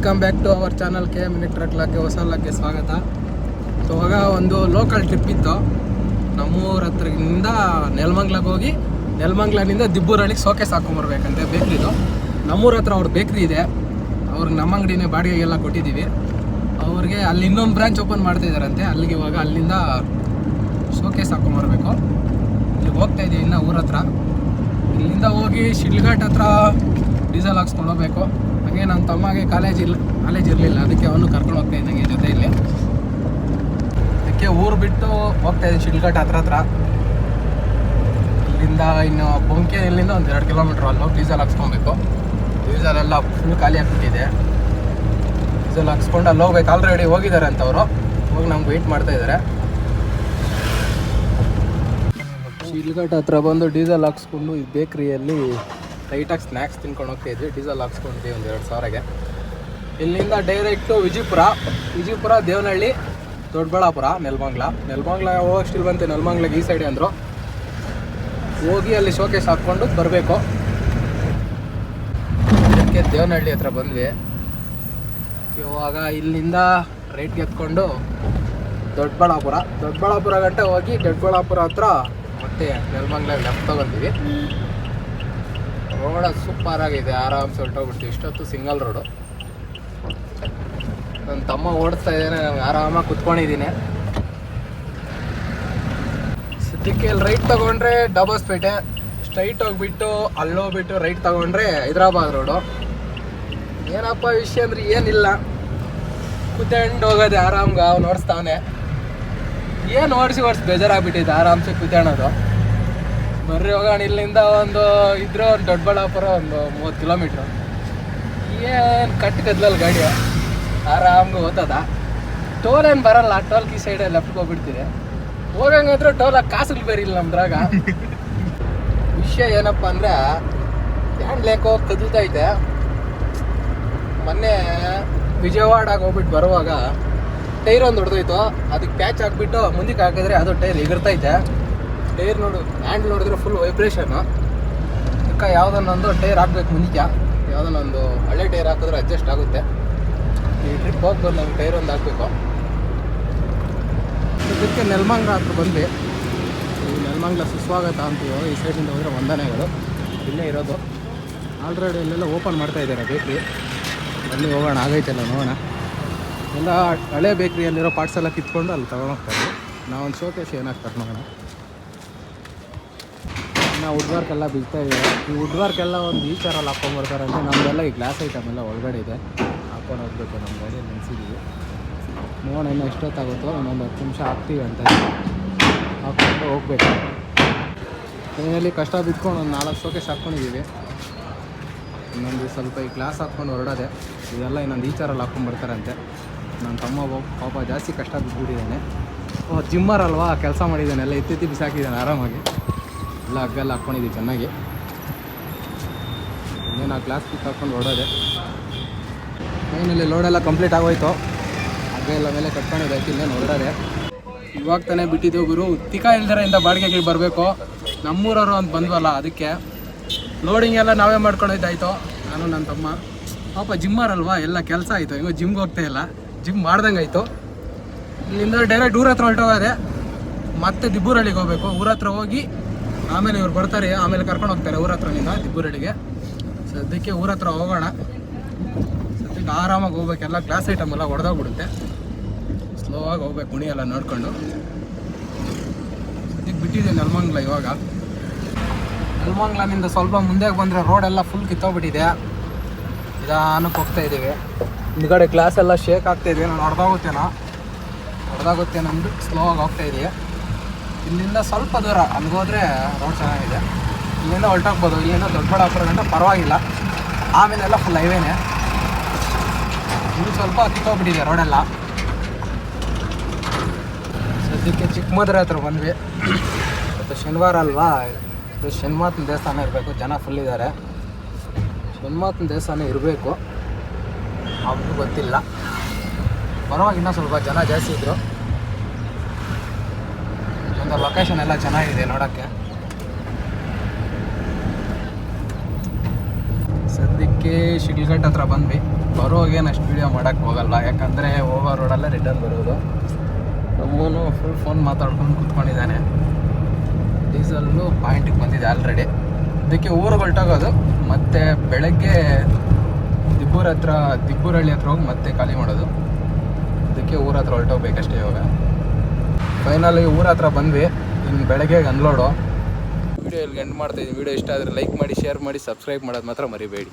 Welcome back to our channel K ಮಿನಿಟ್ ಟ್ರಕ್ಲಾಗೆ ಹೊಸ ಲಾಗ್ಗೆ ಸ್ವಾಗತ. ಸೊ ಇವಾಗ ಒಂದು ಲೋಕಲ್ ಟ್ರಿಪ್ ಇತ್ತು. ನಮ್ಮೂರ ಹತ್ರದಿಂದ ನೆಲಮಂಗ್ಲಕ್ಕೆ ಹೋಗಿ, ನೆಲಮಂಗ್ಲನಿಂದ ದಿಬ್ಬೂರಳ್ಳಿಗೆ ಸೋಕೆಸ್ ಹಾಕೊಂಬರ್ಬೇಕಂತೆ ಬೇಕ್ರಿದು ನಮ್ಮೂರ ಹತ್ರ ಅವ್ರ ಬೇಕ್ರಿ ಇದೆ. ಅವ್ರಿಗೆ ನಮ್ಮ ಅಂಗಡಿನೇ ಬಾಡಿಗೆಗೆಲ್ಲ ಕೊಟ್ಟಿದ್ದೀವಿ. ಅವ್ರಿಗೆ ಅಲ್ಲಿ ಇನ್ನೊಂದು ಬ್ರ್ಯಾಂಚ್ ಓಪನ್ ಮಾಡ್ತಾ ಇದ್ದಾರಂತೆ. ಅಲ್ಲಿಗೆ ಇವಾಗ ಅಲ್ಲಿಂದ ಸೋಕೆ ಹಾಕೊಂಬರ್ಬೇಕು. ಇಲ್ಲಿಗೆ ಹೋಗ್ತಾ ಇದ್ದೀವಿ ಇನ್ನೂ ಊರ ಹತ್ರ. ಇಲ್ಲಿಂದ ಹೋಗಿ ಶಿಡ್ಲಘಾಟ್ ಹತ್ರ ಡೀಸೆಲ್ ಹಾಕ್ಸ್ಕೊಂಡು ಹೋಗ್ಬೇಕು ಹಾಗೆ ನನ್ನ ತಮ್ಮಗೆ ಕಾಲೇಜ್ ಇಲ್ಲ ಕಾಲೇಜ್ ಇರಲಿಲ್ಲ. ಅದಕ್ಕೆ ಅವನು ಕರ್ಕೊಂಡು ಹೋಗ್ತಾ ಇದ್ದಂಗೆ ಜೊತೆಯಲ್ಲಿ. ಅದಕ್ಕೆ ಊರು ಬಿಟ್ಟು ಹೋಗ್ತಾ ಇದ್ದೀನಿ ಶಿಡ್ಲ್ಘಾಟ್ ಹತ್ರ ಹತ್ರ. ಇಲ್ಲಿಂದ ಇನ್ನು ಬೊಂಕೆ ಇಲ್ಲಿಂದ ಒಂದು ಎರಡು ಕಿಲೋಮೀಟ್ರ್ ಅಲ್ಲಿ ಹೋಗಿ ಡೀಸೆಲ್ ಹಾಕ್ಸ್ಕೊಬೇಕು. ಡೀಸೆಲ್ ಎಲ್ಲ ಫುಲ್ ಖಾಲಿ ಆಗಿಬಿಟ್ಟಿದೆ. ಡೀಸೆಲ್ ಹಾಕ್ಸ್ಕೊಂಡು ಅಲ್ಲಿ ಹೋಗ್ಬೇಕು. ಆಲ್ರೆಡಿ ಹೋಗಿದ್ದಾರೆ ಅಂತ ಅವರು. ಹೋಗಿ ನಮ್ಗೆ ವೆಯ್ಟ್ ಮಾಡ್ತಾ ಇದ್ದಾರೆ ಶಿಲ್ಘಾಟ್ ಹತ್ರ ಬಂದು ಡೀಸೆಲ್ ಹಾಕ್ಸ್ಕೊಂಡು ಈ ಬೇಕ್ರಿಯಲ್ಲಿ ಲೈಟಾಗಿ ಸ್ನ್ಯಾಕ್ಸ್ ತಿನ್ಕೊಂಡು ಹೋಗ್ತಾ ಇದ್ವಿ. ಡೀಸೆಲ್ ಹಾಕ್ಸ್ಕೊಂಡಿದ್ವಿ ಒಂದು ಎರಡು ಸಾವಿರಗೆ. ಇಲ್ಲಿಂದ ಡೈರೆಕ್ಟು ವಿಜಯಪುರ. ವಿಜಯಪುರ, ದೇವನಹಳ್ಳಿ, ದೊಡ್ಡಬಳ್ಳಾಪುರ, ನೆಲಮಂಗ್ಲ. ನೆಲಮಂಗ್ಲ ಹೋಗೋಷ್ಟಿಲ್ ಬಂತೆ. ನೆಲಮಂಗ್ಲಾಗ ಈ ಸೈಡೆ ಅಂದರು. ಹೋಗಿ ಅಲ್ಲಿ ಶೋಕೇಸ್ ಹಾಕ್ಕೊಂಡು ಬರಬೇಕು. ಅದಕ್ಕೆ ದೇವನಹಳ್ಳಿ ಹತ್ರ ಬಂದ್ವಿ. ಇವಾಗ ಇಲ್ಲಿಂದ ರೈಟ್ ಎತ್ಕೊಂಡು ದೊಡ್ಡಬಳ್ಳಾಪುರ. ದೊಡ್ಡಬಳ್ಳಾಪುರ ಗಂಟೆ ಹೋಗಿ ದೊಡ್ಡಬಳ್ಳಾಪುರ ಹತ್ರ ಮತ್ತೆ ನೆಲಮಂಗ್ಲಾಗ ಲೆಫ್ಟ್ ತಗೊಂತೀವಿ ರೋಡ ಸೂಪರ್ ಆಗಿದೆ, ಆರಾಮ್ಸೆ ಹೊರಟೋಗ್ಬಿಡ್ತೀವಿ. ಇಷ್ಟೊತ್ತು ಸಿಂಗಲ್ ರೋಡು. ನನ್ನ ತಮ್ಮ ಓಡಿಸ್ತಾ ಇದ್ದೇನೆ ನಾನು ಆರಾಮಾಗಿ ಕುತ್ಕೊಂಡಿದ್ದೀನಿ. ಸದ್ಯಕ್ಕೆ ಇಲ್ಲಿ ರೈಟ್ ತಗೊಂಡ್ರೆ ಡಬಸ್ಪೇಟೆ ಸ್ಟ್ರೈಟ್ ಹೋಗ್ಬಿಟ್ಟು ಅಲ್ಲೋಗ್ಬಿಟ್ಟು ರೈಟ್ ತಗೊಂಡ್ರೆ ಹೈದ್ರಾಬಾದ್ ರೋಡು. ಏನಪ್ಪ ವಿಷಯ ಅಂದ್ರೆ ಏನಿಲ್ಲ. ಕುತ್ಕೊಂಡು ಹೋಗೋದೆ ಆರಾಮ್ಗೆ, ಅವ್ನು ಓಡಿಸ್ತಾವನೆ ಏನು ಓಡಿಸಿ ಓಡಿಸಿ ಬೇಜಾರಾಗ್ಬಿಟ್ಟಿದೆ, ಆರಾಮ್ಸೆ ಕುತ್ಕೊಳ್ಳೋದು ಬರ್ರಿ ಹೋಗೋಣ, ಇಲ್ಲಿಂದ ಒಂದು ಇದ್ರ ಒಂದು ದೊಡ್ಡಬಳ್ಳಾಪುರ ಒಂದು ಮೂವತ್ತು ಕಿಲೋಮೀಟ್ರ್. ಏನು ಕಟ್ಟು ಕದ್ಲಲ್ಲ ಗಾಡಿ? ಆರಾಮ್ಗೆ ಓದ್ತದ ಟೋಲ್ ಏನು ಬರಲ್ಲ ಟೋಲ್ ಕಿ ಸೈಡ್ ಲೆಫ್ಟ್ಗೆ ಹೋಗ್ಬಿಡ್ತೀರಿ. ಹೋಗಂಗಾದ್ರೂ ಟೋಲ್ ಕಾಸುಗಳು ಬೇರೆ ಇಲ್ಲ ನಮ್ದ್ರಾಗ. ವಿಷಯ ಏನಪ್ಪ ಅಂದ್ರೆ ಹ್ಯಾಂಡ್ ಲೇಕೋ ಕದಲ್ತೈತೆ. ಮೊನ್ನೆ ವಿಜಯವಾಡಾಗ ಹೋಗ್ಬಿಟ್ಟು ಬರುವಾಗ, ಟೈರ್ ಒಂದು ಹೊಡೆದೋಯ್ತು. ಅದಕ್ಕೆ ಪ್ಯಾಚ್ ಹಾಕ್ಬಿಟ್ಟು ಮುಂದಕ್ಕೆ ಹಾಕಿದ್ರೆ ಅದು ಟೈರ್ ಎಗರ್ತೈತೆ. ಟೈರ್ ನೋಡು ಹ್ಯಾಂಡ್ ನೋಡಿದ್ರೆ ಫುಲ್ ವೈಬ್ರೇಷನ್ ಅದಕ್ಕೆ ಯಾವುದನ್ನೊಂದು ಟೈರ್ ಹಾಕ್ಬೇಕು ಮುಂಚೆ ಯಾವುದನ್ನೊಂದು ಹಳೆ ಟೈರ್ ಹಾಕಿದ್ರೆ ಅಡ್ಜಸ್ಟ್ ಆಗುತ್ತೆ. ಈ ಟ್ರಿಪ್ ಹೋಗ್ಬೋದು ನಮ್ಗೆ ಟೈರ್ ಒಂದು ಹಾಕಬೇಕು. ಇದಕ್ಕೆ ನೆಲ್ಮಂಗ್ಲ ಹತ್ರ ಬಂದ್ವಿ. ಈ ನೆಲ್ಮಂಗ್ಲ ಸುಸ್ವಾಗತ ಅಂತೀವೋ, ಈ ಸೈಡಿಂದ ಹೋದರೆ ವಂದನೆಗಳು. ಇಲ್ಲೇ ಇರೋದು. ಆಲ್ರೆಡಿ ಇಲ್ಲೆಲ್ಲ ಓಪನ್ ಮಾಡ್ತಾ ಇದ್ದಾರೆ ಬೇಕ್ರಿ ಅಲ್ಲಿ ಹೋಗೋಣ, ಆಗೈತಲ್ಲ ನೋಡೋಣ. ಎಲ್ಲ ಹಳೆ ಬೇಕ್ರಿಯಲ್ಲಿರೋ ಪಾರ್ಟ್ಸ್ ಎಲ್ಲ ಕಿತ್ಕೊಂಡು ಅಲ್ಲಿ ತೊಗೊಂಡೋಗ್ತಾರೆ ನಾವೊಂದು ಶೋಕೇಶ್ ಏನಾಗ್ತಾರೆ ಕರ್ಕೊಂಡೋಗೋಣ ಇನ್ನು ವುಡ್ ವರ್ಕ್ ಎಲ್ಲ ಬೀಳ್ತಾ ಇದೆ. ಈ ವುಡ್ ವರ್ಕ್ ಎಲ್ಲ ಒಂದು ಈ ಥರಲ್ಲಿ ಹಾಕ್ಕೊಂಬರ್ತಾರೆ ಅಂತ ನಮ್ಮದೆಲ್ಲ ಈ ಗ್ಲಾಸ್ ಐಟಮ್ ಎಲ್ಲ ಒಳಗಡೆ ಇದೆ. ಹಾಕೊಂಡು ಹೋಗ್ಬೇಕು ನಮ್ಮ ಗಾಡಿಯಲ್ಲಿ ನೆನೆಸಿದ್ದೀವಿ ನೋಡೋಣ ಇನ್ನು ಎಷ್ಟೊತ್ತಾಗುತ್ತೋ ಒಂದೊಂದು ಹತ್ತು ನಿಮಿಷ ಹಾಕ್ತೀವಿ ಅಂತ ಹಾಕ್ಕೊಂಡು ಹೋಗ್ಬೇಕು. ಮನೆಯಲ್ಲಿ ಕಷ್ಟ ಬಿದ್ಕೊಂಡು ಒಂದು ನಾಲ್ಕು ಸೋಕೆ ಹಾಕ್ಕೊಂಡಿದ್ದೀವಿ ಇನ್ನೊಂದು ಸ್ವಲ್ಪ ಈ ಗ್ಲಾಸ್ ಹಾಕ್ಕೊಂಡು ಹೊರಡೋದೆ. ಇದೆಲ್ಲ ಇನ್ನೊಂದು ಈ ಥರಲ್ಲಿ ಹಾಕ್ಕೊಂಡ್ಬರ್ತಾರಂತೆ ನನ್ನ ತಮ್ಮ ಪಾಪ ಜಾಸ್ತಿ ಕಷ್ಟ ಬಿದ್ದುಬಿಟ್ಟಿದ್ದಾನೆ ಓ ಜಿಮ್ಮರ್ ಅಲ್ವಾ ಕೆಲಸ ಮಾಡಿದ್ದಾನೆ. ಎಲ್ಲ ಎತ್ತೆತ್ತಿ ಬಿಸಾಕಿದ್ದಾನೆ ಆರಾಮಾಗಿ. ಎಲ್ಲ ಹಗ್ಗೆಲ್ಲ ಹಾಕ್ಕೊಂಡಿದ್ದೀವಿ ಚೆನ್ನಾಗಿ. ಇನ್ನೇನು ಆ ಗ್ಲಾಸ್ ಪಿಕ್ ಹಾಕ್ಕೊಂಡು ಓಡೋದೆ ಫೈನಲ್ಲಿ ಲೋಡೆಲ್ಲ ಕಂಪ್ಲೀಟ್ ಆಗೋಯ್ತು. ಹಗ್ಗ ಎಲ್ಲ ಮೇಲೆ ಕಟ್ಕೊಂಡಿದ್ದಾಯ್ತು ಇನ್ನೇನು ಹೊರಡೋದೆ. ಇವಾಗ ತಾನೇ ಬಿಟ್ಟಿದ್ದೆವು ಗುರು. ತಿಕ್ಕ ಇಂದ ಬಾಡಿಗೆಗೆ ಬರಬೇಕು. ನಮ್ಮೂರವರು ಅಂತ ಬಂದ್ವಲ್ಲ, ಅದಕ್ಕೆ ಲೋಡಿಂಗ್ ಎಲ್ಲ ನಾವೇ ಮಾಡ್ಕೊಂಡಿದ್ದಾಯ್ತು ನಾನು ನನ್ನ ತಮ್ಮ. ಪಾಪ ಜಿಮ್ಮರ್ ಅಲ್ವಾ ಎಲ್ಲ ಕೆಲಸ ಆಯಿತು. ಹೆಂಗೋ ಜಿಮ್ಗೆ ಹೋಗ್ತಾ ಇಲ್ಲ. ಜಿಮ್ ಮಾಡ್ದಂಗೆ ಆಯಿತು ಇಲ್ಲಿಂದ ಡೈರೆಕ್ಟ್ ಊರ ಹತ್ರ ಹೊರಟೋಗೋದೆ. ಮತ್ತೆ ದಿಬ್ಬೂರಳ್ಳಿಗೆ ಹೋಗ್ಬೇಕು. ಊರ ಹತ್ರ ಹೋಗಿ ಆಮೇಲೆ ಇವ್ರು ಬರ್ತಾರೆ, ಆಮೇಲೆ ಕರ್ಕೊಂಡು ಹೋಗ್ತಾರೆ ಊರ ಹತ್ರನಿಂದ ದಿಬ್ಬೂರಳ್ಳಿಗೆ ಸದ್ಯಕ್ಕೆ ಊರ ಹತ್ರ ಹೋಗೋಣ. ಸದ್ಯಕ್ಕೆ ಆರಾಮಾಗಿ ಹೋಗ್ಬೇಕೆಲ್ಲ ಗ್ಲಾಸ್ ಐಟಮ್ ಎಲ್ಲ ಹೊಡೆದೋಗ್ಬಿಡುತ್ತೆ ಸ್ಲೋ ಆಗಿ ಹೋಗ್ಬೇಕು ಗುಣಿ ಎಲ್ಲ ನೋಡ್ಕೊಂಡು. ಸದ್ಯಕ್ಕೆ ಬಿಟ್ಟಿದೆ ನೆಲಮಂಗ್ಲ ಇವಾಗ. ನೆಲಮಂಗ್ಲನಿಂದ ಸ್ವಲ್ಪ ಮುಂದೆ ಬಂದರೆ ರೋಡೆಲ್ಲ ಫುಲ್ ಕಿತ್ತೋಗ್ಬಿಟ್ಟಿದೆ. ನಿಧಾನಕ್ಕೆ ಹೋಗ್ತಾ ಇದ್ದೀವಿ ಹಿಂದ್ಗಡೆ ಗ್ಲಾಸ್ ಎಲ್ಲ ಶೇಕ್ ಆಗ್ತಾ ಇದೆ ನಾನು ಹೊಡೆದೋಗುತ್ತೇನೋ ಹೊಡೆದಾಗುತ್ತೆ ನಮ್ದು ಸ್ಲೋ ಆಗಿ ಹೋಗ್ತಾ ಇದೆಯಾ ಇಲ್ಲಿಂದ ಸ್ವಲ್ಪ ದೂರ ಹೋದರೆ ರೋಡ್ ಚೆನ್ನಾಗಿದೆ. ಇಲ್ಲಿಂದ ಹೊರಟೋಗ್ಬೋದು, ಇಲ್ಲಿಂದ ದೊಡ್ಡಬಳ್ಳಾಪುರ ಗಂಟ ಪರವಾಗಿಲ್ಲ. ಆಮೇಲೆಲ್ಲ ಫುಲ್ ಹೈವೇನೆ ಇನ್ನು ಸ್ವಲ್ಪ ಕಿತ್ತೋಗ್ಬಿಟ್ಟಿದೆ ರೋಡೆಲ್ಲ ಸದ್ಯಕ್ಕೆ ಚಿಕ್ಕಮದುರೆ ಹತ್ರ ಬಂದ್ವಿ. ಇವತ್ತು ಶನಿವಾರ ಅಲ್ವಾ? ಇದು ಶನಿಮಾತನ ದೇವಸ್ಥಾನ ಇರಬೇಕು, ಜನ ಫುಲ್ ಇದ್ದಾರೆ ಶನಿಮಾತನ ದೇವಸ್ಥಾನ ಇರಬೇಕು. ಅವ್ರಿಗೂ ಗೊತ್ತಿಲ್ಲ. ಬರುವಾಗ ಇನ್ನೂ ಸ್ವಲ್ಪ ಜನ ಜಾಸ್ತಿ ಇದ್ದರು ಒಂದು ಲೊಕೇಶನ್ ಎಲ್ಲ ಚೆನ್ನಾಗಿದೆ ನೋಡೋಕ್ಕೆ. ಸದ್ಯಕ್ಕೆ ಶಿಡ್ಲಘಟ್ಟ ಹತ್ರ ಬಂದ್ವಿ. ಬರೋಗೇನು ಅಷ್ಟು ವೀಡಿಯೋ ಮಾಡೋಕ್ಕೆ ಹೋಗಲ್ಲ, ಯಾಕಂದರೆ ಹೋಗೋ ರೋಡಲ್ಲೇ ರಿಟರ್ನ್ ಬರೋದು. ನಮ್ಮನು ಫುಲ್ ಫೋನ್ ಮಾತಾಡ್ಕೊಂಡು ಕುತ್ಕೊಂಡಿದ್ದಾನೆ. ಡೀಸಲ್ಲು ಪಾಯಿಂಟಿಗೆ ಬಂದಿದೆ ಆಲ್ರೆಡಿ ಅದಕ್ಕೆ ಊರಿಗೆ ಹೊರಟೋಗೋದು, ಮತ್ತು ಬೆಳಗ್ಗೆ ದಿಬ್ಬೂರ ಹತ್ರ ದಿಬ್ಬೂರಳ್ಳಿ ಹತ್ರ ಹೋಗಿ ಮತ್ತೆ ಖಾಲಿ ಮಾಡೋದು. ಅದಕ್ಕೆ ಊರ ಹತ್ರ ಹೊರಟೋಗ್ಬೇಕಷ್ಟೇ ಇವಾಗ. ಫೈನಲಿ ಊರ ಹತ್ರ ಬಂದ್ವಿ, ಇನ್ನು ಬೆಳಗ್ಗೆ ಅನ್ಲೋಡು ವಿಡಿಯೋ ಇಲ್ಲಿ ಎಂಡ್ ಮಾಡ್ತಾಯಿದ್ದೀನಿ ವಿಡಿಯೋ ಇಷ್ಟ ಆದರೆ ಲೈಕ್ ಮಾಡಿ ಶೇರ್ ಮಾಡಿ ಸಬ್ಸ್ಕ್ರೈಬ್ ಮಾಡೋದು ಮಾತ್ರ ಮರಿಬೇಡಿ.